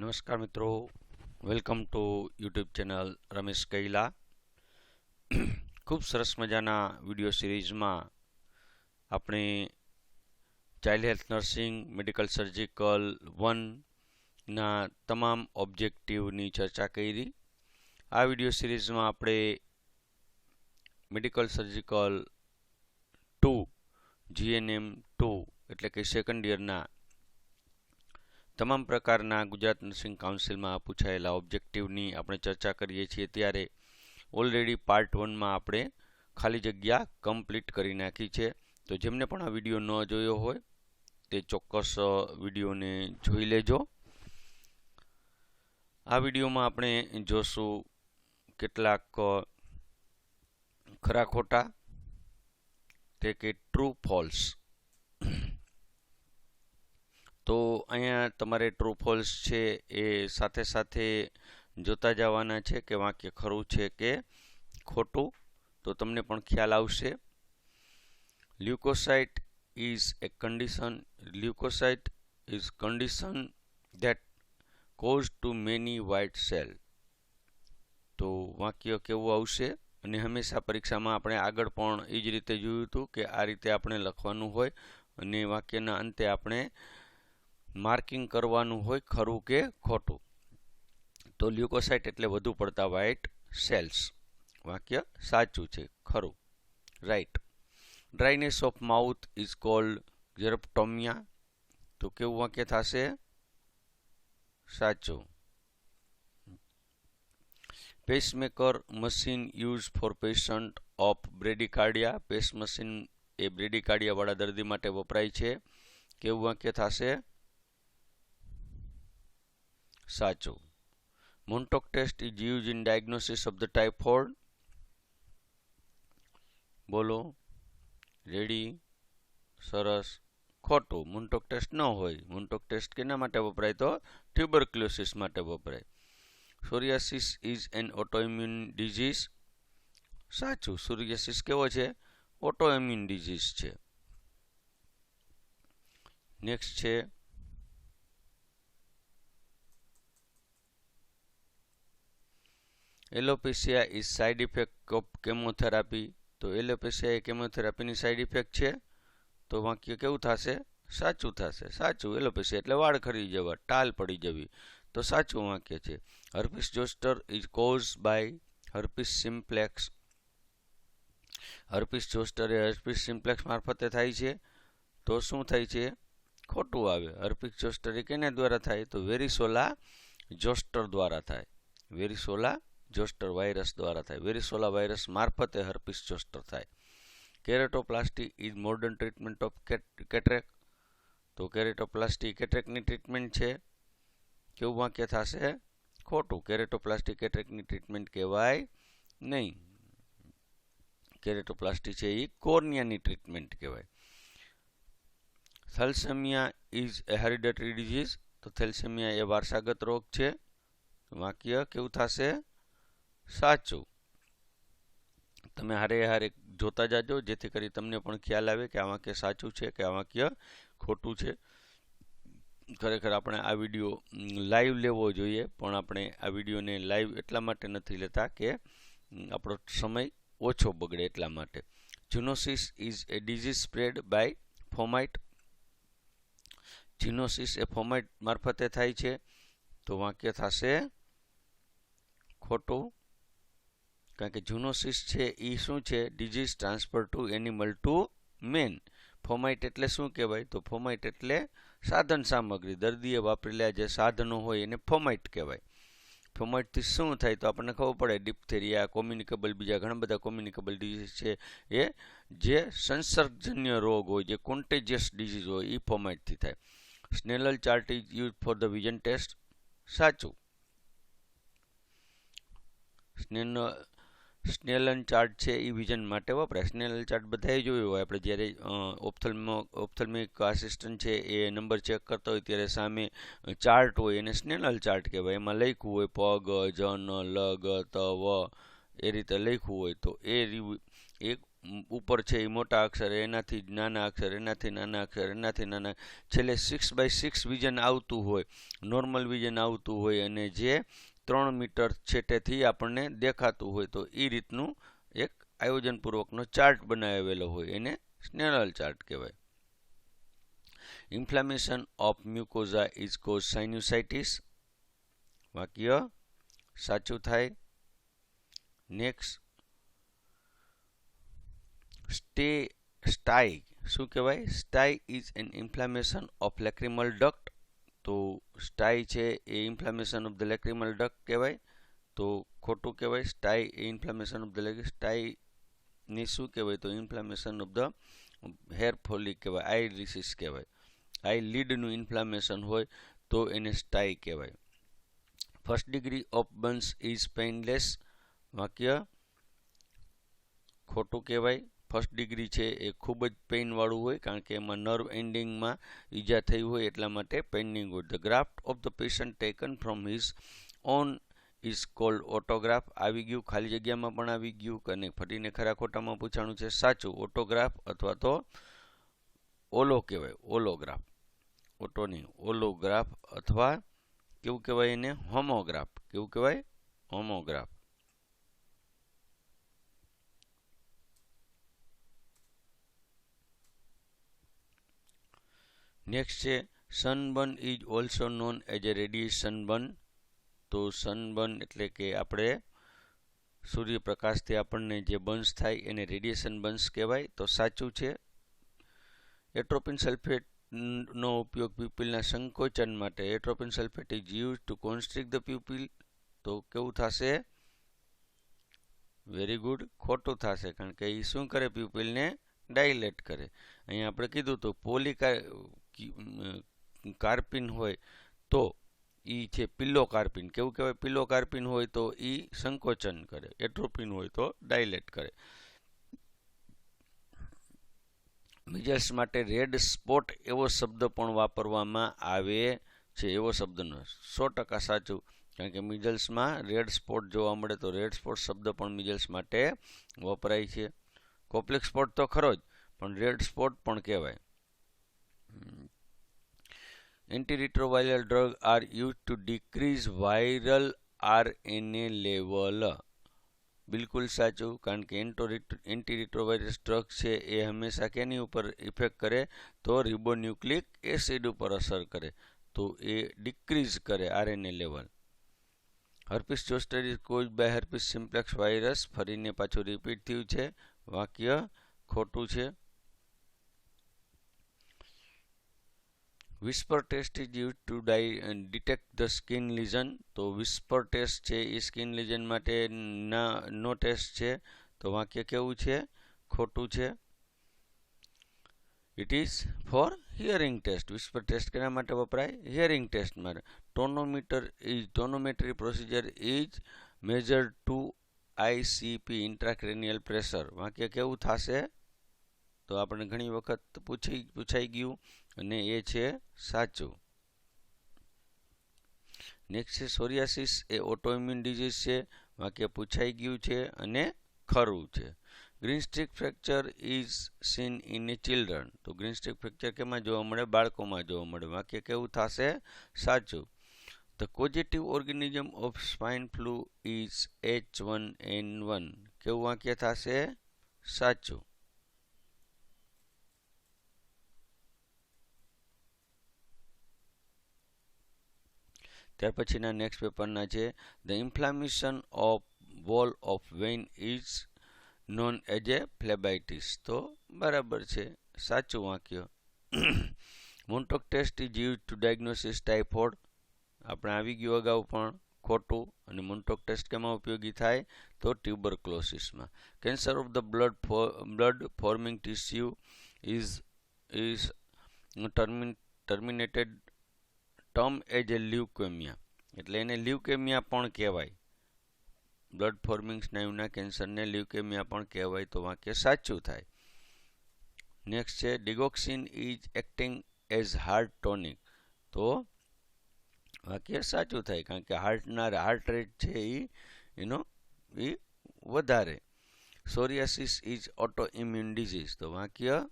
નમસ્કાર મિત્રો. Welcome to YouTube channel Ramesh Kaila. ખૂબ સરસ મજાના વીડિયો સિરીઝમાં આપણે child health nursing medical surgical વનના તમામ ઓબ્જેક્ટિવની ચર્ચા કરી. આ વીડિયો સિરીઝમાં આપણે medical surgical two GNM two એટલે કે સેકન્ડ યરના તમામ પ્રકારના ગુજરાત નર્સિંગ કાઉન્સિલમાં પૂછાયેલા ઓબ્જેક્ટિવની આપણે ચર્ચા કરીએ છીએ, ત્યારે ઓલરેડી પાર્ટ વનમાં આપણે ખાલી જગ્યા કમ્પ્લીટ કરી નાખી છે. તો જેમને પણ આ વીડિયો ન જોયો હોય, તે ચોક્કસ વિડીયોને જોઈ લેજો. આ વિડીયોમાં આપણે જોશું કેટલાક ખરા ખોટા. તે કે ટ્રુ ફોલ્સ તો અહીંયા તમારે ટ્રુ ફોલ્સ છે એ સાથે સાથે જોતા જવાના છે કે વાક્ય ખરું છે કે ખોટું, તો તમને પણ ખ્યાલ આવશે. Leukocyte is a condition leukocyte is condition that cause too many white cell. તો વાક્ય કેવું આવશે? અને હંમેશા પરીક્ષામાં આપણે આગળ પણ એ જ રીતે જોયું હતું કે આ રીતે આપણે લખવાનું હોય અને વાક્યના અંતે આપણે માર્કિંગ કરવાનું હોય ખરું કે ખોટું? તો લ્યુકોસાઇટ એટલે વધુ પડતા વ્હાઇટ સેલ્સ વાક્ય સાચું છે, ખરું. Right dryness of mouth is called xerostomia તો કેવું વાક્ય થશે? સાચું. Pacemaker machine use for patient of bradycardia pace machine એ બ્રેડિકાર્ડિયાવાળા દર્દી માટે વપરાય છે. કેવું વાક્ય થશે? સાચું. Mantoux test is use in diagnosis of the typhoid બોલો. રેડી. સરસ. ખોટું. મુન્ટોક ટેસ્ટ ન હોય. મુન્ટોક ટેસ્ટ કેના માટે વપરાય તો? ટ્યુબરક્લોસિસ માટે વપરાય. Psoriasis is an autoimmune disease સાચું. સોરિયાસિસ કેવો છે? ઓટોઇમ્યુન ડિઝીઝ છે. નેક્સ્ટ છે alopecia is side effect of chemotherapy તો એલોપેશિયા એ કેમોથેરાપીની સાઇડ ઇફેક્ટ છે. તો વાક્ય કેવું થશે? સાચું થશે. સાચું. એલોપેશિયા એટલે વાળ ખરી જવા, ટાલ પડી જવી. તો સાચું વાક્ય છે. Herpes zoster is cause by herpes simplex herpes zoster A herpes simplex મારફતે થાય છે. તો શું થાય છે? ખોટું આવે. હર્પિસ જોસ્ટર એ કેના દ્વારા થાય? તો વેરીસોલા જોસ્ટર દ્વારા થાય. વેરીસોલા જોસ્ટર વાયરસ દ્વારા થાય. વેરીસોલા વાયરસ મારફતે હર્પિસ જોસ્ટર થાય. Keratoplasty is modern treatment of cataract. તો કેરેટોપ્લાસ્ટી કેટરેકની ટ્રીટમેન્ટ છે? કેવું વાક્ય થશે? ખોટું. કેરેટોપ્લાસ્ટી કેટરેકની ટ્રીટમેન્ટ કહેવાય નહીં. કેરેટોપ્લાસ્ટી છે એ કોર્નિયાની ટ્રીટમેન્ટ કહેવાય. Thalassemia is a hereditary disease. તો થેલ્સેમિયા એ વારસાગત રોગ છે. વાક્ય કેવું થશે? સાચું. તમે હારે હારે જોતા જાજો, જેથી કરી તમને પણ ખ્યાલ આવે કે આ વાક્ય સાચું છે કે આ વાક્ય ખોટું છે. ખરેખર આપણે આ વીડિયો લાઈવ લેવો જોઈએ, પણ આપણે આ વિડીયોને લાઈવ એટલા માટે નથી લેતા કે આપણો સમય ઓછો બગડે એટલા માટે. Zoonosis is a disease spread by fomite. Zoonosis A fomite મારફતે થાય છે, તો વાક્ય થશે ખોટું. કારણ કે જુનોસિસ છે એ શું છે? Disease transfer to animal to man fomite એટલે શું કહેવાય? તો ફોમાઇટ એટલે સાધન સામગ્રી. દર્દીએ વાપરેલા જે સાધનો હોય એને ફોમાઇટ કહેવાય. ફોમાઇટથી શું થાય તો આપણને ખબર પડે ડિપ્થેરિયા કોમ્યુનિકેબલ બીજા ઘણા બધા કોમ્યુનિકેબલ ડિઝીઝ છે એ, જે સંસર્ગજન્ય રોગ હોય, જે કોન્ટેજિયસ ડિઝીઝ હોય, એ ફોમાઇટથી થાય. Snellen chart is use for the vision test સાચું. સ્નેલ સ્નેલન ચાર્ટ છે એ વિઝન માટે વપરાય સ્નેલન ચાર્ટ બધાએ જોયું હોય. આપણે જ્યારે ઓપ્થલ્મો ઓપ્થલ્મિક આસિસ્ટન્ટ છે એ નંબર ચેક કરતા હોય ત્યારે સામે ચાર્ટ હોય એને સ્નેલલ ચાર્ટ કહેવાય. એમાં લખ્યું હોય પગ, જન, લગ ત વ એ રીતે લખ્યું હોય. તો એ એક ઉપર છે એ મોટા અક્ષર, એનાથી નાના અક્ષર, એનાથી નાના અક્ષર, એનાથી નાના છેલ્લે સિક્સ બાય સિક્સ વિઝન આવતું હોય. નોર્મલ વિઝન આવતું હોય અને જે ત્રણ મીટર છેટેથી આપણને દેખાતું હોય. તો એ રીતનું એક આયોજનપૂર્વકનો ચાર્ટ બનાવેલો હોય. એને સ્નેરલ ચાર્ટ કહેવાય. Inflammation of mucosa is cause sinusitis વાક્ય સાચું થાય. નેક્સ્ટ સ્ટે સ્ટાઈ શું કહેવાય? Stye is an inflammation of lacrimal duct તો સ્ટાઈ છે એ inflammation of the lacrimal duct કહેવાય. તો ખોટું કહેવાય સ્ટાઈ એ ઇન્ફ્લામેશન ઓફ ધ લેગ સ્ટાઈની શું કહેવાય? તો inflammation of the hair follicle કહેવાય આઈ રિસિસ કહેવાય. આઈ લીડનું ઇન્ફ્લામેશન હોય તો એને સ્ટાઈ કહેવાય. First degree of burns is painless વાક્ય ખોટું કહેવાય. ફર્સ્ટ ડિગ્રી છે એ ખૂબ જ પેઇનવાળું હોય કારણ કે એમાં નર્વ એન્ડિંગમાં ઈજા થઈ હોય એટલા માટે પેઇનિંગ હોય. The graft of the patient taken from his own is called autograft આવી ગયું, ખાલી જગ્યામાં પણ આવી ગયું અને ફરીને ખરા ખોટામાં પૂછાણું છે. સાચું ઓટોગ્રાફ અથવા તો ઓલો કહેવાય, ઓલોગ્રાફ. ઓટો નહીં ઓલોગ્રાફ અથવા કેવું કહેવાય એને? હોમોગ્રાફ. કેવું કહેવાય? હોમોગ્રાફ. નેક્સ્ટ છે sunburn is also known as a radiation burn તો સનબર્ન એટલે કે આપણે સૂર્યપ્રકાશથી આપણને જે બન્સ થાય એને રેડિયેશન બન્સ કહેવાય. તો સાચું છે. એટ્રોપિન સલ્ફેટ નો ઉપયોગ પ્યુપિલના સંકોચન માટે. Atropine sulphate is use to constrict the pupil તો કેવું થશે? વેરી ગુડ ખોટું થશે, કારણ કે એ શું કરે? પ્યુપિલને ડાયલેટ કરે. અહીંયા આપણે કીધું તો પોલિકા કાર્પિન હોય તો એ છે પિલ્લો કાર્પિન, કેવું કહેવાય? પિલ્લો કાર્પિન હોય તો એ સંકોચન કરે, એટ્રોપિન હોય તો ડાયલેટ કરે. મિજલ્સ માટે રેડ સ્પોટ એવો શબ્દ પણ વાપરવામાં આવે છે, એવો શબ્દનો. સો ટકા સાચું, કારણ કે મિજલ્સમાં રેડ સ્પોટ જોવા મળે તો રેડ સ્પોટ શબ્દ પણ મિજલ્સ માટે વપરાય છે. કોપ્લેક્સ સ્પોટ તો ખરો જ, પણ રેડ સ્પોટ પણ કહેવાય. Antiretroviral drug are use to decrease viral RNA level બિલકુલ સાચું, કારણ કે એન્ટીરિટ્રોવાયરસ ડ્રગ છે, એ હંમેશા કેની ઉપર ઇફેક્ટ કરે? તો રિબોન્યુક્લિક એસિડ ઉપર અસર કરે. તો એ ડિક્રીઝ કરે RNA level. Herpes zoster is cause by herpes simplex virus ફરીને પાછું રિપીટ થયું છે. વાક્ય ખોટું છે. Whisper test is use to die detect the skin lesion તો વિસ્પર ટેસ્ટ છે, એ સ્કિન લિઝન માટે ના, નો ટેસ્ટ છે. તો વાક્ય કેવું છે? ખોટું છે. It is for hearing test whisper test કેના માટે વપરાય? હિયરિંગ ટેસ્ટ માટે. Tonometer is tonometry procedure is major to ICP intracranial pressure વાક્ય કેવું થશે? તો આપણે ઘણી વખત પૂછી, પૂછાઈ ગયું. અને એ છે સાચું. નેક્સ્ટ છે સોરિયાસિસ એ ઓટોઇમ્યુન ડિઝીઝ છે, વાક્ય પૂછાઈ ગયું છે અને ખરું છે. Greenstick fracture is seen in a children તો ગ્રીન સ્ટ્રીક ફ્રેક્ચર કેમાં જોવા મળે? બાળકોમાં જોવા મળે. વાક્ય કેવું થશે? સાચું. The causative organism of swine flu is H one N one કેવું વાક્ય થશે? સાચું. ત્યાર પછીના નેક્સ્ટ પેપરના છે the inflammation of wall of vein is known as a phlebitis તો બરાબર છે, સાચું વાક્ય. Mantoux test is use to diagnosis typhoid આપણે આવી ગયું અગાઉ પણ ખોટું અને મોન્ટોક ટેસ્ટ કેમાં ઉપયોગી થાય? તો ટ્યુબરક્લોસિસમાં cancer of the blood blood forming tissue is is termin terminated term a leukaemia. એટલે એને લ્યુકેમિયા પણ કહેવાય. બ્લડ ફોર્મિંગ સ્નાયુના કેન્સરને લ્યુકેમિયા પણ કહેવાય તો વાક્ય સાચું થાય. નેક્સ્ટ છે, digoxin is acting as heart tonic. તો વાક્ય સાચું થાય કારણ કે હાર્ટના હાર્ટ રેટ છે એ એનો એ વધારે. Psoriasis is auto immune disease તો વાક્ય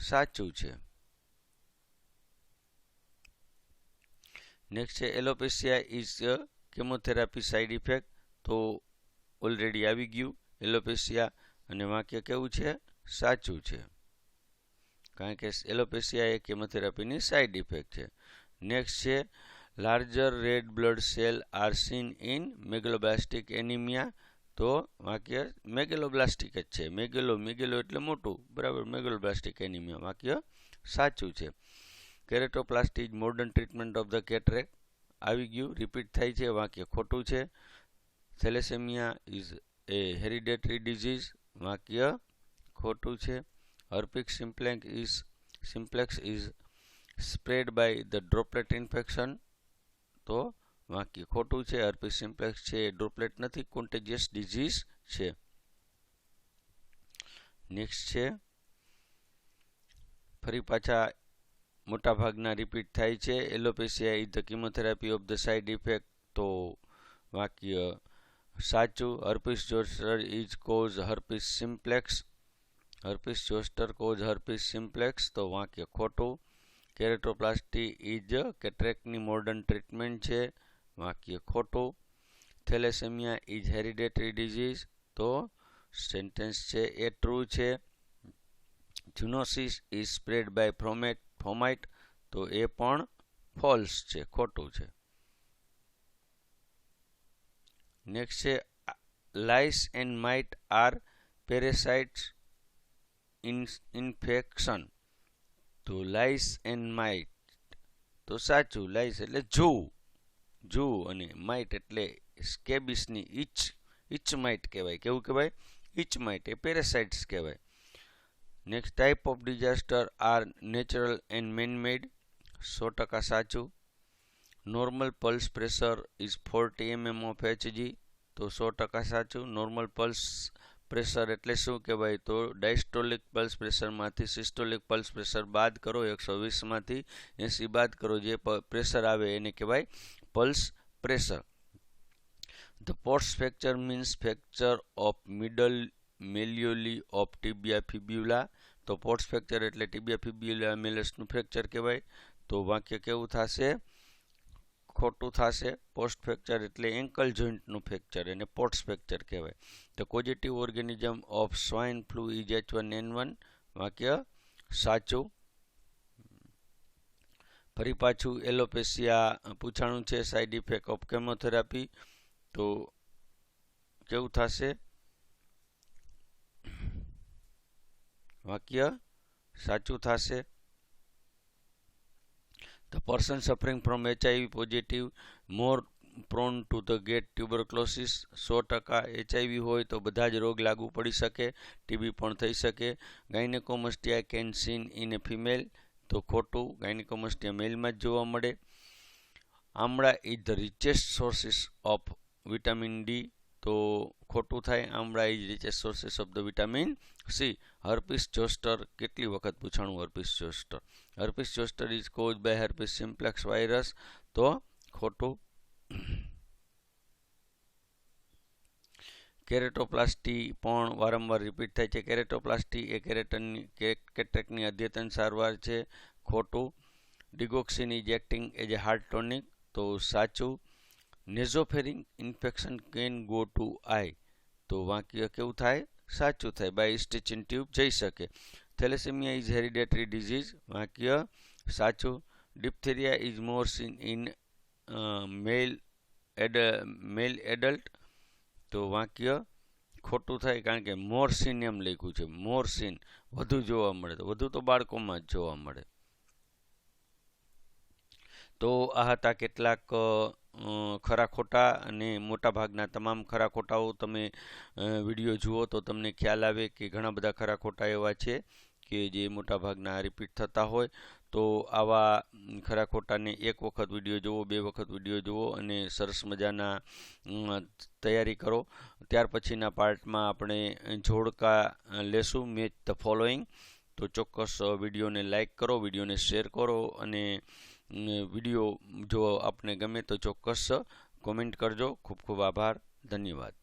સાચું છે. નેક્સ્ટ છે alopecia is chemotherapy side effect તો ઓલરેડી આવી ગયું. એલોપેશિયા અને વાક્ય કેવું છે? સાચું છે. કારણ કે એલોપેશિયા એ કેમોથેરાપીની સાઇડ ઇફેક્ટ છે. નેક્સ્ટ છે larger red blood cell are seen in megaloblastic anemia તો વાક્ય મેગેલોબ્લાસ્ટિક જ છે. મેગેલો મેગેલો એટલે મોટું. બરાબર? મેગેલોબ્લાસ્ટિક એનિમિયા વાક્ય સાચું છે. Keratoplasty modern treatment of the cataract આવી ગયું. રિપીટ થાય છે, વાક્ય ખોટું છે. Thalassaemia is a hereditary disease વાક્ય ખોટું છે. Herpes simplex is simplex is spread by the droplet infection તો વાક્ય ખોટું છે. હર્પિક સિમ્પ્લેક્સ છે ડ્રોપલેટ નથી કોન્ટેજિયસ ડિઝીઝ છે. નેક્સ્ટ છે, ફરી પાછા મોટાભાગના રિપીટ થાય છે. Alopecia is the chemotherapy of the side effect. તો વાક્ય સાચું, herpes zoster is cause herpes simplex. Herpes zoster cause herpes simplex. તો વાક્ય ખોટું. કેરેટોપ્લાસ્ટી ઇઝ કેટ્રેકની મોડર્ન ટ્રીટમેન્ટ છે. વાક્ય ખોટું. Thalassemia is hereditary disease. તો સેન્ટેન્સ છે એ ટ્રુ છે. Zoonosis is spread by fomite. Fomite, તો એ પણ ફોલ્સ છે, ખોટું છે. નેક્સ્ટ છે, lice and mite are parasites infection. તો લાઇસ એન્ડ માઇટ, તો સાચું, લાઇસ એટલે જૂ જૂ અને માઇટ એટલે સ્કેબિસની ઇચ ઇચ માઇટ કહેવાય. કેવું કહેવાય? ઇચ માઇટ, એ પેરેસાઇટ્સ કહેવાય. Next type of disaster are natural and manmade સો ટકા સાચું. Normal pulse pressure is forty mm of Hg તો સો ટકા સાચું. નોર્મલ પલ્સ પ્રેશર એટલે શું કહેવાય તો ડાયસ્ટોલિક પલ્સ પ્રેશરમાંથી સિસ્ટોલિક પલ્સ પ્રેશર બાદ કરો, એકસો વીસમાંથી એંસી બાદ કરો, જે પ્રેશર આવે એને કહેવાય pulse pressure the post fracture means fracture of middle malleoli of tibia fibula. તો પોર્ટ્સ ફ્રેક્ચર એટલે ટીબિયા ફિબ્યુલા મેલસનું ફ્રેક્ચર કહેવાય. તો વાક્ય કેવું થશે? ખોટું થશે. પોસ્ટ ફ્રેક્ચર એટલે એન્કલ જોઈન્ટનું ફ્રેક્ચર એને પોર્ટ્સ ફ્રેક્ચર કહેવાય. તો positive organism of swine flu is H one N one. વાક્ય સાચું. ફરી પાછું એલોપેશિયા પૂછાણું છે, સાઇડ ઇફેક્ટ ઓફ કેમોથેરાપી. તો કેવું થશે? વાક્ય સાચું થશે? The person suffering from HIV positive more prone to the get tuberculosis સો ટકા એચઆઈવી હોય તો બધા જ રોગ લાગુ પડી શકે ટીબી પણ થઈ શકે. Gynaecomastia can seen in a female તો ખોટું. ગાયનેકોમસ્ટિયા મેલમાં જ જોવા મળે. Amla is the richest sources of vitamin D તો ખોટું થાય. Amla is richest sources of the vitamin C, herpes zoster, કેટલી વખત પૂછાણું herpes zoster? Herpes zoster is cause by herpes simplex virus, તો ખોટું. કેરેટોપ્લાસ્ટી પણ વારંવાર રિપીટ થાય છે. કેરેટોપ્લાસ્ટી એ કેરેટનની કેટેકની અદ્યતન સારવાર છે. ખોટું. Digoxin is acting as a heart tonic, તો સાચું. Nasopharyngeal infection can go to eye, તો વાક્ય કેવું થાય? સાચું થાય. બાય સ્ટિચિન ટ્યુબ જઈ શકે. થેલેસેમિયા ઇઝ હેરિડેટરી ડિઝીઝ વાક્ય સાચું. Diphtheria is more seen in male ad male adult તો વાક્ય ખોટું થાય કારણ કે મોરસીન એમ લખ્યું છે. મોરસીન વધુ જોવા મળે તો. વધુ તો બાળકોમાં જ જોવા મળે. તો આ હતા કેટલાક ખરા ખોટા અને મોટાભાગના તમામ ખરા ખોટાઓ તમે વીડિયો જુઓ તો તમને ખ્યાલ આવે કે ઘણા બધા ખરા ખોટા એવા છે કે જે મોટાભાગના રિપીટ થતા હોય. તો આવા ખરા ખોટાને એક વખત વીડિયો જુઓ, બે વખત વીડિયો જુઓ અને સરસ મજાના તૈયારી કરો. ત્યાર પછીના પાર્ટમાં આપણે જોડકા લેશું મેચ ધ ફોલોઈંગ. તો ચોક્કસ વિડીયોને લાઇક કરો, વિડીયોને શેર કરો અને વીડિયો જો આપને ગમે તો ચોક્કસ કોમેન્ટ કરજો. ખૂબ ખૂબ આભાર. ધન્યવાદ.